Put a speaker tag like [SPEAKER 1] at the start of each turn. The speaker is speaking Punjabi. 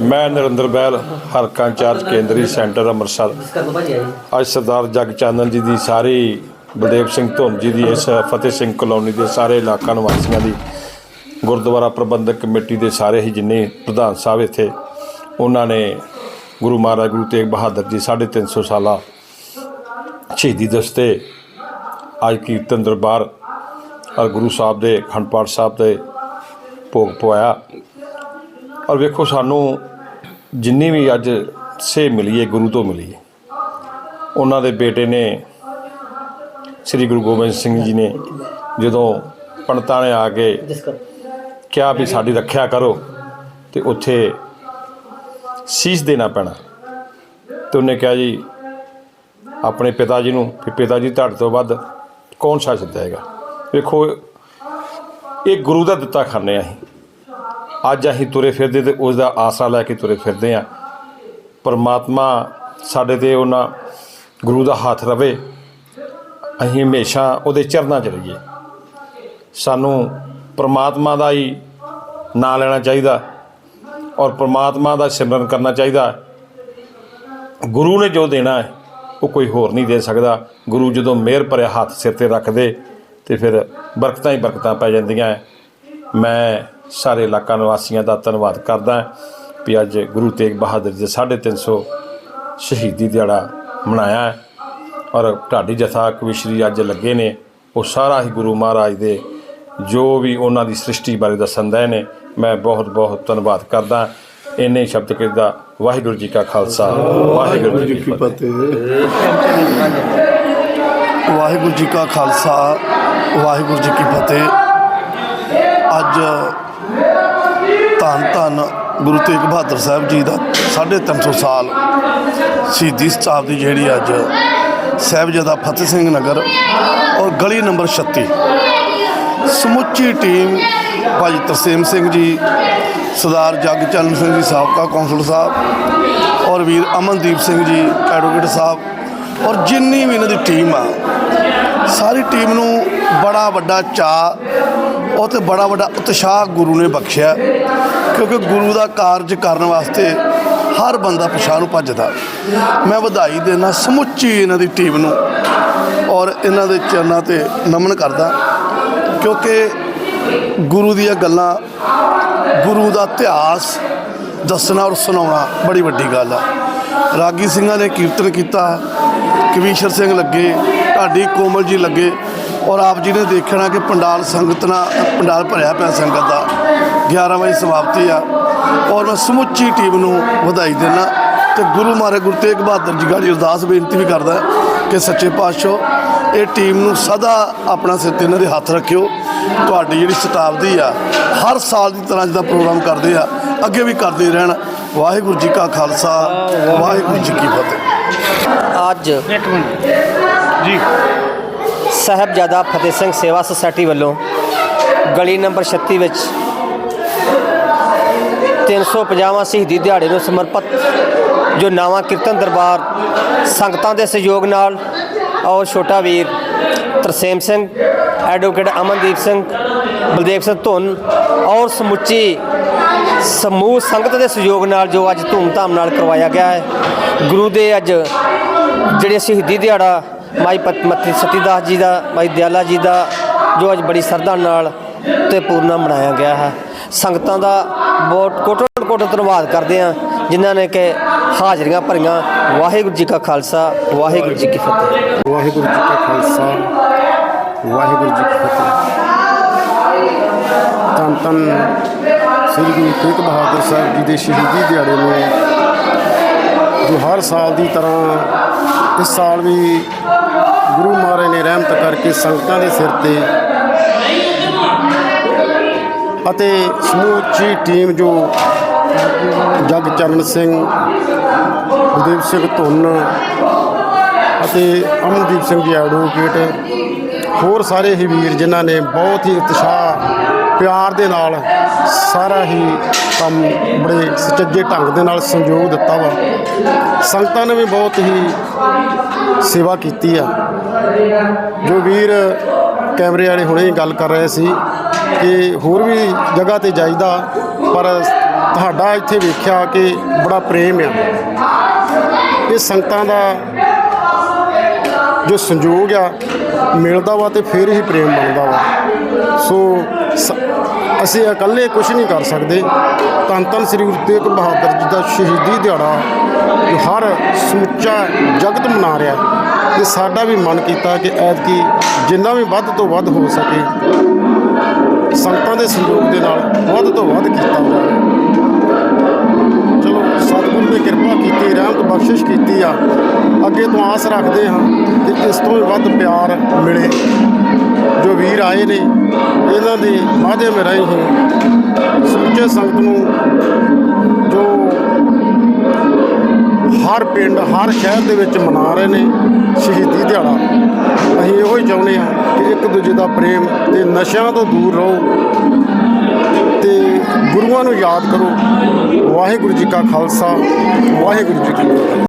[SPEAKER 1] ਮੈਂ ਨਰਿੰਦਰ ਬੈਲ, ਹਲਕਾ ਇੰਚਾਰਜ ਕੇਂਦਰੀ ਸੈਂਟਰ ਅੰਮ੍ਰਿਤਸਰ। ਅੱਜ ਸਰਦਾਰ ਜਗਚੰਦਨ ਜੀ ਦੀ ਸਾਰੀ, ਬਲਦੇਵ ਸਿੰਘ ਧੁੰਨ ਜੀ ਦੀ ਇਸ ਫਤਿਹ ਸਿੰਘ ਕਲੋਨੀ ਦੇ ਸਾਰੇ ਇਲਾਕਾ ਨਿਵਾਸੀਆਂ ਦੀ, ਗੁਰਦੁਆਰਾ ਪ੍ਰਬੰਧਕ ਕਮੇਟੀ ਦੇ ਸਾਰੇ ਹੀ ਜਿੰਨੇ ਪ੍ਰਧਾਨ ਸਾਹਿਬ ਇੱਥੇ, ਉਹਨਾਂ ਨੇ ਗੁਰੂ ਮਹਾਰਾਜ, ਗੁਰੂ ਤੇਗ ਬਹਾਦਰ ਜੀ 350 ਸਾਲਾ ਸ਼ਹੀਦੀ ਦਸਤੇ ਅੱਜ ਕੀਰਤਨ ਦਰਬਾਰ, ਔਰ ਗੁਰੂ ਸਾਹਿਬ ਦੇ ਅਖੰਡ ਪਾਠ ਸਾਹਿਬ ਦੇ ਭੋਗ ਪਵਾਇਆ। ਔਰ ਵੇਖੋ, ਸਾਨੂੰ ਜਿੰਨੀ ਵੀ ਅੱਜ ਸੇ ਮਿਲੀ ਹੈ, ਗੁਰੂ ਤੋਂ ਮਿਲੀ ਹੈ, ਉਹਨਾਂ ਦੇ ਬੇਟੇ ਨੇ ਸ੍ਰੀ ਗੁਰੂ ਗੋਬਿੰਦ ਸਿੰਘ ਜੀ ਨੇ ਜਦੋਂ ਪੰਡਤਾਂ ਨੇ ਆ ਕੇ ਕਿਹਾ ਵੀ ਸਾਡੀ ਰੱਖਿਆ ਕਰੋ ਤੇ ਉੱਥੇ ਸੀਸ ਦੇਣਾ ਪੈਣਾ। ਤੇ ਉਹਨੇ ਕਿਹਾ ਜੀ, ਆਪਣੇ ਪਿਤਾ ਜੀ ਨੂੰ, ਵੀ ਪਿਤਾ ਜੀ, ਤੁਹਾਡੇ ਤੋਂ ਵੱਧ ਕੌਣ ਸ਼ਾਸਕ ਹੈਗਾ? ਵੇਖੋ, ਇਹ ਗੁਰੂ ਦਾ ਦਿੱਤਾ ਖਾਨੇ ਆ ਅਸੀਂ। ਅੱਜ ਅਸੀਂ ਤੁਰੇ ਫਿਰਦੇ ਤੇ ਉਸ ਦਾ ਆਸਰਾ ਲੈ ਕੇ ਤੁਰੇ ਫਿਰਦੇ ਆ ਪਰਮਾਤਮਾ ਸਾਡੇ ਤੇ ਉਹਨਾਂ ਗੁਰੂ ਦਾ ਹੱਥ ਰਵੇ। ਅਸੀਂ ਹਮੇਸ਼ਾ ਉਹਦੇ ਚਰਨਾਂ 'ਚ ਰਹੀਏ। ਸਾਨੂੰ ਪਰਮਾਤਮਾ ਦਾ ਹੀ ਨਾਂ ਲੈਣਾ ਚਾਹੀਦਾ ਔਰ ਪਰਮਾਤਮਾ ਦਾ ਸਿਮਰਨ ਕਰਨਾ ਚਾਹੀਦਾ। ਗੁਰੂ ਨੇ ਜੋ ਦੇਣਾ ਹੈ, ਉਹ ਕੋਈ ਹੋਰ ਨਹੀਂ ਦੇ ਸਕਦਾ। ਗੁਰੂ ਜਦੋਂ ਮਿਹਰ ਭਰਿਆ ਹੱਥ ਸਿਰ ਤੇ ਰੱਖਦੇ ਤੇ ਫਿਰ ਬਰਕਤਾਂ ਹੀ ਬਰਕਤਾਂ ਪੈ ਜਾਂਦੀਆਂ ਮੈਂ ਸਾਰੇ ਇਲਾਕਾ ਨਿਵਾਸੀਆਂ ਦਾ ਧੰਨਵਾਦ ਕਰਦਾ ਵੀ ਅੱਜ ਗੁਰੂ ਤੇਗ ਬਹਾਦਰ ਜੀ ਦੇ 350 ਸ਼ਹੀਦੀ ਦਿਹਾੜਾ ਮਨਾਇਆ ਹੈ। ਔਰ ਢਾਡੀ ਜਥਾ ਕਵਿਸ਼ਰੀ ਅੱਜ ਲੱਗੇ ਨੇ, ਉਹ ਸਾਰਾ ਹੀ ਗੁਰੂ ਮਹਾਰਾਜ ਦੇ ਜੋ ਵੀ ਉਹਨਾਂ ਦੀ ਸ੍ਰਿਸ਼ਟੀ ਬਾਰੇ ਦੱਸਣ ਦੇ ਨੇ, ਮੈਂ ਬਹੁਤ ਬਹੁਤ ਧੰਨਵਾਦ ਕਰਦਾ ਇੰਨੇ ਸ਼ਬਦ ਕਿਰਦਾ ਵਾਹਿਗੁਰੂ ਜੀ ਕਾ ਖਾਲਸਾ, ਵਾਹਿਗੁਰੂ ਜੀ ਕੀ ਫਤਿਹ।
[SPEAKER 2] ਵਾਹਿਗੁਰੂ ਜੀ ਕਾ ਖਾਲਸਾ, ਵਾਹਿਗੁਰੂ ਜੀ ਕੀ ਫਤਿਹ। ਅੱਜ ਧੰਨ ਗੁਰੂ ਤੇਗ ਬਹਾਦਰ ਸਾਹਿਬ ਜੀ ਦਾ 350 ਸਾਲ ਸ਼ਹੀਦੀ ਸਾਹਿਬ ਦੀ ਜਿਹੜੀ ਅੱਜ ਸਾਹਿਬਜ਼ਾਦਾ ਫਤਿਹ ਸਿੰਘ ਨਗਰ ਔਰ ਗਲੀ ਨੰਬਰ 36 ਸਮੁੱਚੀ ਟੀਮ ਭਾਈ ਤਰਸੇਮ ਸਿੰਘ ਜੀ, ਸਰਦਾਰ ਜਗਚਰਨ ਸਿੰਘ ਜੀ, ਸਾਬਕਾ ਕੌਂਸਲ ਸਾਹਿਬ ਔਰ ਵੀਰ ਅਮਨਦੀਪ ਸਿੰਘ ਜੀ ਐਡਵੋਕੇਟ ਸਾਹਿਬ ਔਰ ਜਿੰਨੀ ਵੀ ਇਹਨਾਂ ਦੀ ਟੀਮ ਆ, ਸਾਰੀ ਟੀਮ ਨੂੰ ਬੜਾ ਵੱਡਾ ਚਾਅ ਉਹ ਤੇ ਬੜਾ ਵੱਡਾ ਉਤਸ਼ਾਹ ਗੁਰੂ ਨੇ ਬਖਸ਼ਿਆ, ਕਿਉਂਕਿ ਗੁਰੂ ਦਾ ਕਾਰਜ ਕਰਨ ਵਾਸਤੇ ਹਰ ਬੰਦਾ ਪਛਾਣ ਨੂੰ ਭੱਜਦਾ। ਮੈਂ ਵਧਾਈ ਦੇਣਾ ਸਮੁੱਚੀ ਇਹਨਾਂ ਦੀ ਟੀਮ ਨੂੰ ਔਰ ਇਹਨਾਂ ਦੇ ਚਰਨਾਂ ਤੇ ਨਮਨ ਕਰਦਾ, ਕਿਉਂਕਿ ਗੁਰੂ ਦੀਆਂ ਗੱਲਾਂ, ਗੁਰੂ ਦਾ ਇਤਿਹਾਸ ਦੱਸਣਾ ਔਰ ਸੁਣਾਉਣਾ ਬੜੀ ਵੱਡੀ ਗੱਲ ਆ। ਰਾਗੀ ਸਿੰਘਾਂ ਨੇ ਕੀਰਤਨ ਕੀਤਾ, ਕਵੀਸ਼ਰ ਸਿੰਘ ਲੱਗੇ, ਢਾਡੀ ਕੋਮਲ ਜੀ ਲੱਗੇ ਔਰ ਆਪ ਜੀ ਨੇ ਦੇਖਣਾ ਕਿ ਪੰਡਾਲ ਸੰਗਤ ਨਾਲ ਪੰਡਾਲ ਭਰਿਆ ਪਿਆ ਸੰਗਤ ਦਾ 11 ਵਜੇ ਸਮਾਪਤੀ ਆ। ਔਰ ਮੈਂ ਸਮੁੱਚੀ ਟੀਮ ਨੂੰ ਵਧਾਈ ਦੇਣਾ ਤੇ ਗੁਰੂ ਮਹਾਰਾਜ ਗੁਰੂ ਤੇਗ ਬਹਾਦਰ ਜੀ ਗਾੜੀ ਅਰਦਾਸ ਬੇਨਤੀ ਵੀ ਕਰਦਾ ਕਿ ਸੱਚੇ ਪਾਤਸ਼ਾਹ ਇਹ ਟੀਮ ਨੂੰ ਸਦਾ ਆਪਣਾ ਸਿਰ ਤੇ ਇਹਨਾਂ ਦੇ ਹੱਥ ਰੱਖਿਓ। ਤੁਹਾਡੀ ਜਿਹੜੀ ਸ਼ਤਾਬਦੀ ਆ ਹਰ ਸਾਲ ਦੀ ਤਰ੍ਹਾਂ ਜਿਹਦਾ ਪ੍ਰੋਗਰਾਮ ਕਰਦੇ ਆ ਅੱਗੇ ਵੀ ਕਰਦੇ ਰਹਿਣ। ਵਾਹਿਗੁਰੂ ਜੀ ਕਾ ਖਾਲਸਾ ਵਾਹਿਗੁਰੂ ਜੀ ਕੀ ਫਤਿਹ।
[SPEAKER 3] ਅੱਜ ਜੀ। ਸਾਹਿਬਜ਼ਾਦਾ ਫਤਿਹ ਸਿੰਘ ਸੇਵਾ ਸੁਸਾਇਟੀ ਵੱਲੋਂ ਗਲੀ ਨੰਬਰ 36 ਵਿੱਚ 350ਵਾਂ ਸ਼ਹੀਦੀ ਦਿਹਾੜੇ ਨੂੰ ਸਮਰਪਿਤ ਜੋ ਨਵਾਂ ਕੀਰਤਨ ਦਰਬਾਰ ਸੰਗਤਾਂ ਦੇ ਸਹਿਯੋਗ ਨਾਲ ਔਰ ਛੋਟਾ ਵੀਰ ਤਰਸੇਮ ਸਿੰਘ ਐਡਵੋਕੇਟ ਅਮਨਦੀਪ ਸਿੰਘ, ਬਲਦੇਵ ਸਿੰਘ ਧੁੰਨ ਔਰ ਸਮੁੱਚੀ ਸਮੂਹ ਸੰਗਤ ਦੇ ਸਹਿਯੋਗ ਨਾਲ ਜੋ ਅੱਜ ਧੂਮਧਾਮ ਨਾਲ ਕਰਵਾਇਆ ਗਿਆ ਹੈ। ਗੁਰੂ ਦੇ ਅੱਜ ਜਿਹੜੇ ਸ਼ਹੀਦੀ ਦਿਹਾੜਾ ਮਾਈ ਪਤ- ਮਤੀ ਸਤੀਦਾਸ ਜੀ ਦਾ ਮਾਈ ਦਿਆਲਾ ਜੀ ਦਾ, ਜੋ ਅੱਜ ਬੜੀ ਸ਼ਰਧਾ ਨਾਲ ਤੇ ਪੂਰਨਾ ਮਨਾਇਆ ਗਿਆ ਹੈ। ਸੰਗਤਾਂ ਦਾ ਬਹੁਤ ਕੋਟੋ ਕੋਟੋ ਧੰਨਵਾਦ ਕਰਦੇ ਹਾਂ, ਜਿਨ੍ਹਾਂ ਨੇ ਕਿ ਹਾਜ਼ਰੀਆਂ ਭਰੀਆਂ। ਵਾਹਿਗੁਰੂ ਜੀ ਕਾ ਖਾਲਸਾ, ਵਾਹਿਗੁਰੂ ਜੀ ਕੀ ਫਤਿਹ।
[SPEAKER 4] ਵਾਹਿਗੁਰੂ ਜੀ ਕਾ ਖਾਲਸਾ, ਵਾਹਿਗੁਰੂ ਜੀ ਕੀ ਫਤਿਹ। ਧੰਨ ਧੰਨ ਸ੍ਰੀ ਗੁਰੂ ਤੇਗ ਬਹਾਦਰ ਸਾਹਿਬ ਜੀ ਦੇ ਸ਼ਹੀਦੀ ਦਿਹਾੜੇ ਨੂੰ ਜੋ ਹਰ ਸਾਲ ਦੀ ਤਰ੍ਹਾਂ ਇਸ ਸਾਲ ਵੀ ਗੁਰੂ ਮਹਾਰਾਜ ਨੇ ਰਹਿਮਤ ਕਰਕੇ ਸੰਗਤਾਂ ਦੇ ਸਿਰ ਤੇ ਅਤੇ ਸਮੂਚੀ ਟੀਮ ਜੋ ਜਗਚਰਨ ਸਿੰਘ, ਗੁਰਦੇਵ ਸਿੰਘ ਧੁੰਨ ਅਤੇ ਅਮਨਦੀਪ ਸਿੰਘ ਜੀ ਐਡਵੋਕੇਟ ਹੋਰ ਸਾਰੇ ਹੀ ਵੀਰ ਜਿਨ੍ਹਾਂ ਨੇ ਬਹੁਤ ਹੀ ਉਤਸ਼ਾਹ ਪਿਆਰ ਦੇ ਨਾਲ ਸਾਰਾ ਹੀ ਕੰਮ ਬੜੇ ਸੁਚੱਜੇ ਢੰਗ ਦੇ ਨਾਲ ਸੰਯੋਗ ਦਿੱਤਾ ਵਾ। ਸੰਗਤਾਂ ਨੇ ਵੀ ਬਹੁਤ ਹੀ ਸੇਵਾ ਕੀਤੀ ਆ। ਜੋ ਵੀਰ ਕੈਮਰੇ ਵਾਲੇ ਹੁਣੇ ਗੱਲ ਕਰ ਰਹੇ ਸੀ ਕਿ ਹੋਰ ਵੀ ਜਗ੍ਹਾ ਤੇ ਜਾਈਦਾ, ਪਰ ਤੁਹਾਡਾ ਇੱਥੇ ਵੇਖਿਆ ਕਿ ਬੜਾ ਪ੍ਰੇਮ ਆ। ਇਹ ਸੰਗਤਾਂ ਦਾ ਜੋ ਸੰਯੋਗ ਆ, ਮਿਲਦਾ ਵਾ ਤੇ ਫਿਰ ਹੀ ਪ੍ਰੇਮ ਬਣਦਾ ਵਾ। ਸੋ ਸ- ਅਸੀਂ ਇਕੱਲੇ ਕੁਝ ਨਹੀਂ ਕਰ ਸਕਦੇ। ਧੰਨ ਧੰਨ ਸ੍ਰੀ ਗੁਰੂ ਤੇਗ ਬਹਾਦਰ ਜੀ ਦਾ ਸ਼ਹੀਦੀ ਦਿਹਾੜਾ ਹਰ ਸਮੁੱਚਾ ਜਗਤ ਮਨਾ ਰਿਹਾ ਤੇ ਸਾਡਾ ਵੀ ਮਨ ਕੀਤਾ ਕਿ ਐਤਕੀ ਜਿੰਨਾ ਵੀ ਵੱਧ ਤੋਂ ਵੱਧ ਹੋ ਸਕੇ, ਸੰਗਤਾਂ ਦੇ ਸੰਯੋਗ ਦੇ ਨਾਲ ਵੱਧ ਤੋਂ ਵੱਧ ਕੀਤਾ ਜਾਵੇ। ਸਤਿਗੁਰੂ ਨੇ ਕਿਰਪਾ ਕੀਤੀ, ਰਹਿਮਤ ਬਖਸ਼ਿਸ਼ ਕੀਤੀ ਆ। ਅੱਗੇ ਤੋਂ ਆਸ ਰੱਖਦੇ ਹਾਂ ਕਿ ਇਸ ਤੋਂ ਵੀ ਵੱਧ ਪਿਆਰ ਮਿਲੇ। ਜੋ ਵੀਰ ਆਏ ਨੇ, ਇਹਨਾਂ ਦੇ ਮਾਧਿਅਮ ਰਾਹੀਂ ਹੀ ਸਮੁੱਚੇ ਸੰਗਤ ਨੂੰ ਜੋ ਹਰ ਪਿੰਡ, ਹਰ ਸ਼ਹਿਰ ਦੇ ਵਿੱਚ ਮਨਾ ਰਹੇ ਨੇ ਸ਼ਹੀਦੀ ਦਿਹਾੜਾ, ਅਸੀਂ ਇਹੋ ਹੀ ਚਾਹੁੰਦੇ ਹਾਂ ਕਿ ਇੱਕ ਦੂਜੇ ਦਾ ਪ੍ਰੇਮ ਤੇ ਨਸ਼ਿਆਂ ਤੋਂ ਦੂਰ ਰਹੋ ਤੇ ਗੁਰੂਆਂ ਨੂੰ ਯਾਦ ਕਰੋ। ਵਾਹਿਗੁਰੂ ਜੀ ਕਾ ਖਾਲਸਾ ਵਾਹਿਗੁਰੂ ਜੀ ਕੀ ਫਤਿਹ।